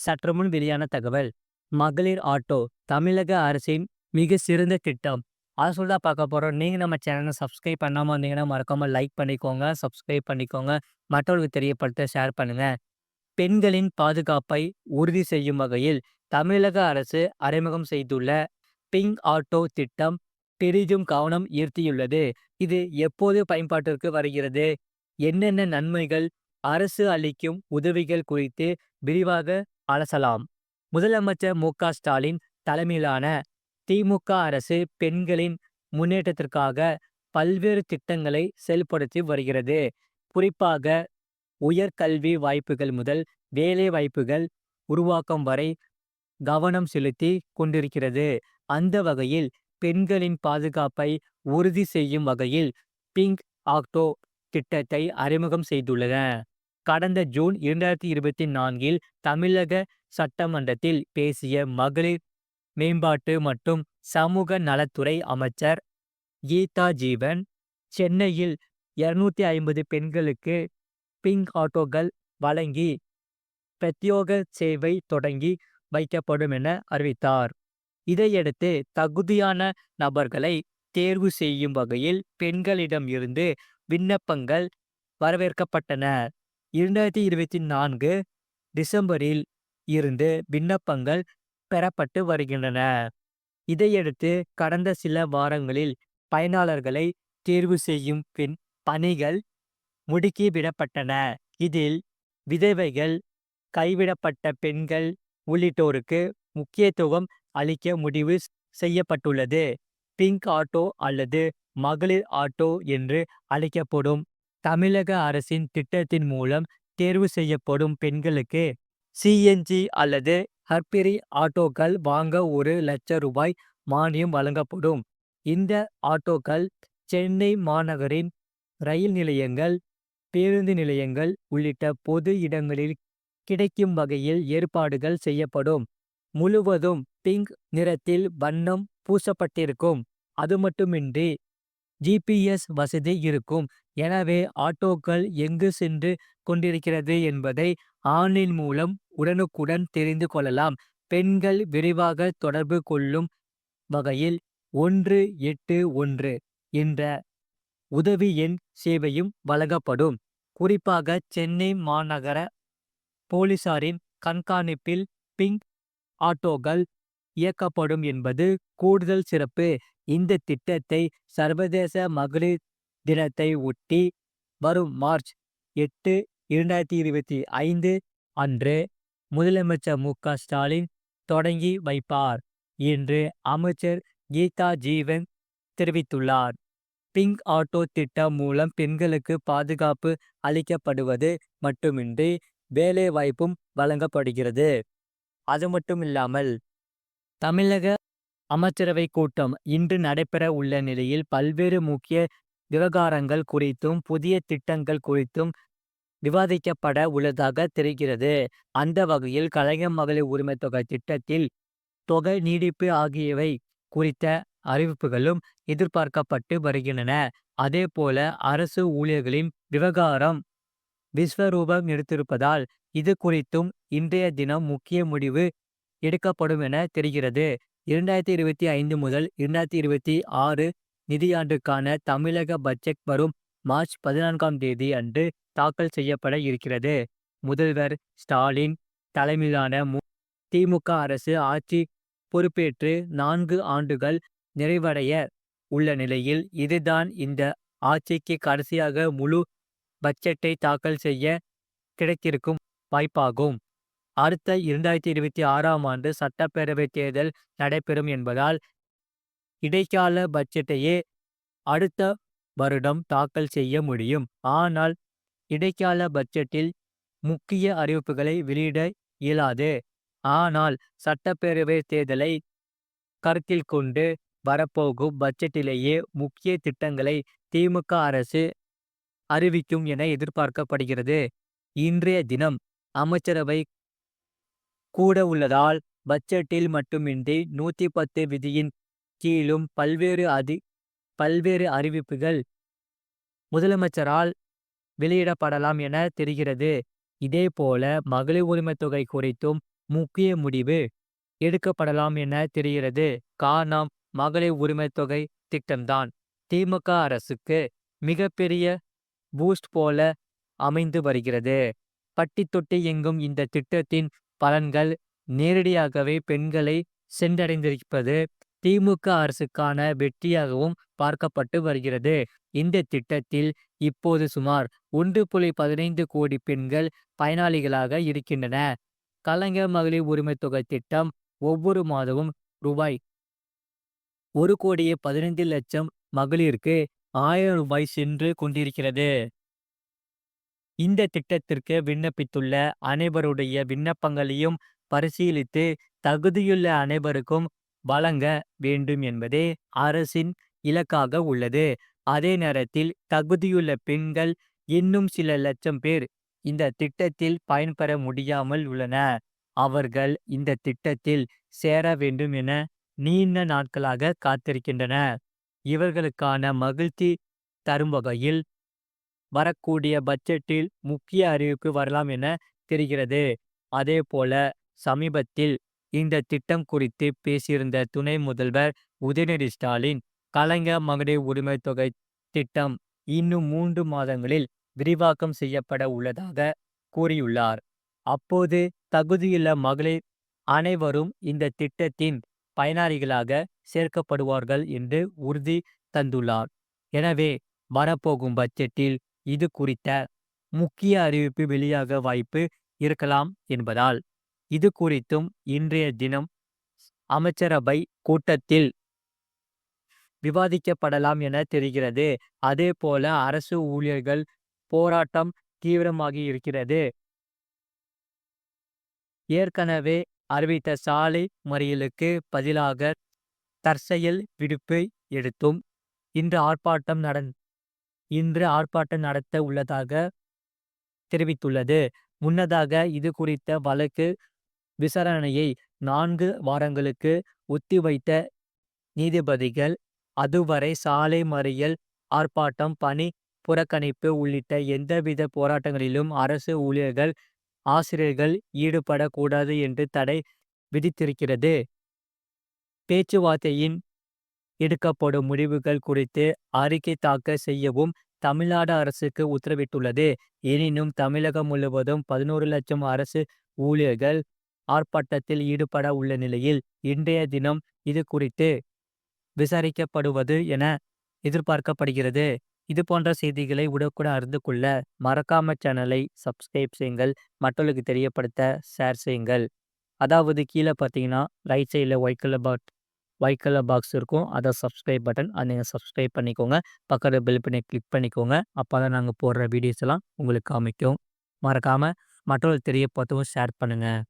சற்றுமுன் வெளியான தகவல் மகளிர் ஆட்டோ தமிழக அரசின் மிக சிறந்த திட்டம். அதை சொல்லி தான் பார்க்க போகிறோம் நீங்கள் நம்ம சேனலை சப்ஸ்கிரைப் பண்ணாமல் வந்தீங்கன்னா மறக்காமல் லைக் பண்ணிக்கோங்க சப்ஸ்கிரைப் பண்ணிக்கோங்க. மற்றவர்களுக்கு தெரியப்படுத்த ஷேர் பண்ணுங்கள் பெண்களின் பாதுகாப்பை உறுதி செய்யும் வகையில் தமிழக அரசு அறிமுகம் செய்துள்ள பிங்க் ஆட்டோ திட்டம் பெரிதும் கவனம் ஈர்த்தியுள்ளது. இது எப்போது பயன்பாட்டிற்கு வருகிறது? என்னென்ன நன்மைகள் அரசு அளிக்கும் உதவிகள் குறித்து விரிவாக அலசலாம். முதலமைச்சர் மு. க. ஸ்டாலின் தலைமையிலான திமுக அரசு பெண்களின் முன்னேற்றத்திற்காக பல்வேறு திட்டங்களை செயல்படுத்தி வருகிறது. குறிப்பாக உயர்கல்வி வாய்ப்புகள் முதல் வேலை வாய்ப்புகள் உருவாக்கம் வரை கவனம் செலுத்தி கொண்டிருக்கிறது. அந்த வகையில் பெண்களின் பாதுகாப்பை உறுதி செய்யும் வகையில் பிங்க் ஆக்டோ திட்டத்தை அறிமுகம் செய்துள்ளன. கடந்த ஜூன் இரண்டாயிரத்தி இருபத்தி நான்கில் தமிழக சட்டமன்றத்தில் பேசிய மகளிர் மேம்பாட்டு மற்றும் சமூக நலத்துறை அமைச்சர் கீதா ஜீவன் சென்னையில் இருநூத்தி ஐம்பது பெண்களுக்கு பிங்க் ஆட்டோக்கள் வழங்கி பிரத்யோக சேவை தொடங்கி வைக்கப்படும் என அறிவித்தார். இதையடுத்து தகுதியான நபர்களை தேர்வு செய்யும் வகையில் பெண்களிடம் இருந்து விண்ணப்பங்கள் வரவேற்கப்பட்டன. இரண்டாயிரத்தி இருபத்தி நான்கு டிசம்பரில் இருந்து விண்ணப்பங்கள் பெறப்பட்டு வருகின்றன. இதையடுத்து கடந்த சில வாரங்களில் பயனாளர்களை தேர்வு செய்யும் பின் பணிகள் முடுக்கிவிடப்பட்டன. இதில் விதவைகள் கைவிடப்பட்ட பெண்கள் உள்ளிட்டோருக்கு முக்கியத்துவம் அளிக்க முடிவு செய்யப்பட்டுள்ளது. பிங்க் ஆட்டோ அல்லது மகளிர் ஆட்டோ என்று அழைக்கப்படும் தமிழக அரசின் திட்டத்தின் மூலம் தேர்வு செய்யப்படும் பெண்களுக்கு சிஎன்ஜி அல்லது ஹர்பிரி ஆட்டோக்கள் வாங்க ஒரு லட்சம் ரூபாய் மானியம் வழங்கப்படும். இந்த ஆட்டோக்கள் சென்னை மாநகரின் ரயில் நிலையங்கள் பேருந்து நிலையங்கள் உள்ளிட்ட பொது இடங்களில் கிடைக்கும் வகையில் ஏற்பாடுகள் செய்யப்படும். முழுவதும் பிங்க் நிறத்தில் வண்ணம் பூசப்பட்டிருக்கும். அது மட்டுமின்றி ஜிபிஎஸ் வசதி இருக்கும். எனவே ஆட்டோக்கள் எங்கு சென்று கொண்டிருக்கிறது என்பதை ஆன்லைன் மூலம் உடனுக்குடன் தெரிந்து கொள்ளலாம். பெண்கள் விரிவாக தொடர்பு கொள்ளும் வகையில் ஒன்று எட்டு ஒன்று என்ற உதவி எண் சேவையும் வழங்கப்படும். குறிப்பாக சென்னை மாநகர போலீசாரின் கண்காணிப்பில் பிங்க் ஆட்டோக்கள் இயக்கப்படும் என்பது கூடுதல் சிறப்பு. இந்த திட்டத்தை சர்வதேச மகளிர் தினத்தை ஒட்டி வரும் மார்ச் எட்டு இரண்டாயிரத்தி இருபத்தி ஐந்து அன்று முதலமைச்சர் மு. க. ஸ்டாலின் தொடங்கி வைப்பார் என்று அமைச்சர் கீதா ஜீவன் தெரிவித்துள்ளார். பிங்க் ஆட்டோ திட்டம் மூலம் பெண்களுக்கு பாதுகாப்பு அளிக்கப்படுவது மட்டுமின்றி வேலைவாய்ப்பும் வழங்கப்படுகிறது. அது மட்டும் இல்லாமல் தமிழக அமைச்சரவை கூட்டம் இன்று நடைபெற உள்ள நிலையில் பல்வேறு முக்கிய விவகாரங்கள் குறித்தும் புதிய திட்டங்கள் குறித்தும் விவாதிக்கப்பட உள்ளதாக தெரிகிறது. அந்த வகையில் கலைஞர் மகளிர் உரிமை தொகை திட்டத்தில் தொகை நீடிப்பு ஆகியவை குறித்த அறிவிப்புகளும் எதிர்பார்க்கப்பட்டு வருகின்றன. அதேபோல அரசு ஊழியர்களின் விவகாரம் விஸ்வரூபம் எடுத்திருப்பதால் இது குறித்தும் இன்றைய தினம் முக்கிய முடிவு எடுக்கப்படும் என தெரிகிறது. இரண்டாயிரத்தி இருபத்தி ஐந்து முதல் இரண்டாயிரத்தி இருபத்தி ஆறு நிதியாண்டுக்கான தமிழக பட்ஜெட் வரும் மார்ச் பதினான்காம் தேதி அன்று தாக்கல் செய்யப்பட இருக்கிறது. முதல்வர் ஸ்டாலின் தலைமையிலான மு- திமுக அரசு ஆட்சி பொறுப்பேற்று நான்கு ஆண்டுகள் நிறைவடைய உள்ள நிலையில் இதுதான் இந்த ஆட்சிக்கு கடைசியாக முழு பட்ஜெட்டை தாக்கல் செய்ய கிடைத்திருக்கும் வாய்ப்பாகும். அடுத்த இரண்டாயிரத்தி இருபத்தி ஆறாம் ஆண்டு சட்டப்பேரவை தேர்தல் நடைபெறும் என்பதால் இடைக்கால பட்ஜெட்டையே அடுத்த வருடம் தாக்கல் செய்ய முடியும். ஆனால் இடைக்கால பட்ஜெட்டில் முக்கிய அறிவிப்புகளை வெளியிட இயலாது. ஆனால் சட்டப்பேரவை தேர்தலை கருத்தில் கொண்டு வரப்போகும் பட்ஜெட்டிலேயே முக்கிய திட்டங்களை திமுக அரசு அறிவிக்கும் என எதிர்பார்க்கப்படுகிறது. இன்றைய தினம் அமைச்சரவை கூட உள்ளதால் பட்ஜெட்டில் மட்டுமின்றி நூத்தி பத்து விதியின் கீழும் பல்வேறு அதி பல்வேறு அறிவிப்புகள் முதலமைச்சரால் வெளியிடப்படலாம் என தெரிகிறது இதேபோல மகளிர் உரிமைத் தொகை குறித்தும் முக்கிய முடிவு எடுக்கப்படலாம் என தெரிகிறது. காரணம் மகளிர் உரிமை தொகை திட்டம்தான் திமுக அரசுக்கு மிகப்பெரிய பூஸ்ட் போல அமைந்து வருகிறது. பட்டி தொட்டி எங்கும் இந்த திட்டத்தின் பலன்கள் நேரடியாகவே பெண்களை சென்றடைந்திருப்பது திமுக அரசுக்கான வெற்றியாகவும் பார்க்கப்பட்டு வருகிறது. இந்த திட்டத்தில் இப்போது சுமார் ஒன்று புள்ளி பதினைந்து கோடி பெண்கள் பயனாளிகளாக இருக்கின்றன. கலைஞர் மகளிர் உரிமை தொகை திட்டம் ஒவ்வொரு மாதமும் ரூபாய் ஒரு கோடியே பதினைந்து லட்சம் மகளிருக்கு ஆயிரம் ரூபாய் சென்று கொண்டிருக்கிறது. இந்த திட்டத்திற்கு விண்ணப்பித்துள்ள அனைவருடைய விண்ணப்பங்களையும் பரிசீலித்து தகுதியுள்ள அனைவருக்கும் வழங்க வேண்டும் என்பதே அரசின் இலக்காக உள்ளது. அதே நேரத்தில் தகுதியுள்ள பெண்கள் இன்னும் சில லட்சம் பேர் இந்த திட்டத்தில் பயன்பெற முடியாமல் உள்ளன. அவர்கள் இந்த திட்டத்தில் சேர வேண்டும் என நீண்ட நாட்களாக காத்திருக்கின்றன. இவர்களுக்கான மகிழ்ச்சி தரும் வகையில் வரக்கூடிய பட்ஜெட்டில் முக்கிய அறிவிப்பு வரலாம் என தெரிகிறது. அதேபோல சமீபத்தில் இந்த திட்டம் குறித்து பேசியிருந்த துணை முதல்வர் உதயநிதி ஸ்டாலின் கலைஞர் மகளிர் உரிமை தொகை திட்டம் இன்னும் மூன்று மாதங்களில் விரிவாக்கம் செய்யப்பட உள்ளதாக கூறியுள்ளார். அப்போது தகுதியுள்ள மகளிர் அனைவரும் இந்த திட்டத்தின் பயனாளிகளாக சேர்க்கப்படுவார்கள் என்று உறுதி தந்துள்ளார். எனவே வரப்போகும் பட்ஜெட்டில் இது குறித்த முக்கிய அறிவிப்பு வெளியாக வாய்ப்பு இருக்கலாம் என்பதால் இது குறித்தும் இன்றைய தினம் அமைச்சரவை கூட்டத்தில் விவாதிக்கப்படலாம் என தெரிகிறது. அதே போல அரசு ஊழியர்கள் போராட்டம் தீவிரமாகி இருக்கிறது. ஏற்கனவே அறிவித்த சாலை மறியலுக்கு பதிலாக தற்செயல் விடுப்பை எடுத்தும் இன்று ஆர்ப்பாட்டம் நடந் இன்று ஆர்ப்பாட்டம் நடத்த உள்ளதாக தெரிவித்துள்ளது. முன்னதாக இது குறித்த வழக்கு விசாரணையை நான்கு வாரங்களுக்கு ஒத்திவைத்த நீதிபதிகள் அதுவரை சாலை மறியல் ஆர்ப்பாட்டம் பணி புறக்கணிப்பு உள்ளிட்ட எந்தவித போராட்டங்களிலும் அரசு ஊழியர்கள் ஆசிரியர்கள் ஈடுபடக்கூடாது என்று தடை விதித்திருக்கிறது. பேச்சுவார்த்தையின் எடுக்கப்படும் முடிவுகள் குறித்து அறிக்கை தாக்கல் செய்யவும் தமிழ்நாடு அரசுக்கு உத்தரவிட்டுள்ளது. எனினும் தமிழகம் முழுவதும் பதினோரு லட்சம் அரசு ஊழியர்கள் ஆர்ப்பாட்டத்தில் ஈடுபட உள்ள நிலையில் இன்றைய தினம் இது குறித்து விசாரிக்கப்படுவது என எதிர்பார்க்கப்படுகிறது. இது போன்ற செய்திகளை உடனுக்குடன் அறிந்து கொள்ள மறக்காம சேனலை சப்ஸ்கிரைப் செய்யுங்கள். மற்றவர்களுக்கு தெரியப்படுத்த ஷேர் செய்யுங்கள். அதாவது கீழே பார்த்தீங்கன்னா ரைட் சைடில் white colour white colour box இருக்கும். அதை சப்ஸ்கிரைப் பட்டன் அதை நீங்கள் சப்ஸ்கிரைப் பண்ணிக்கோங்க. பக்கத்தில் பெல் பண்ணி கிளிக் பண்ணிக்கோங்க. அப்போ தான் நாங்கள் போடுற வீடியோஸ் எல்லாம் உங்களுக்கு காமிக்கும். மறக்காமல் மற்றவர்கள் தெரியப்படுத்தவும் ஷேர் பண்ணுங்கள்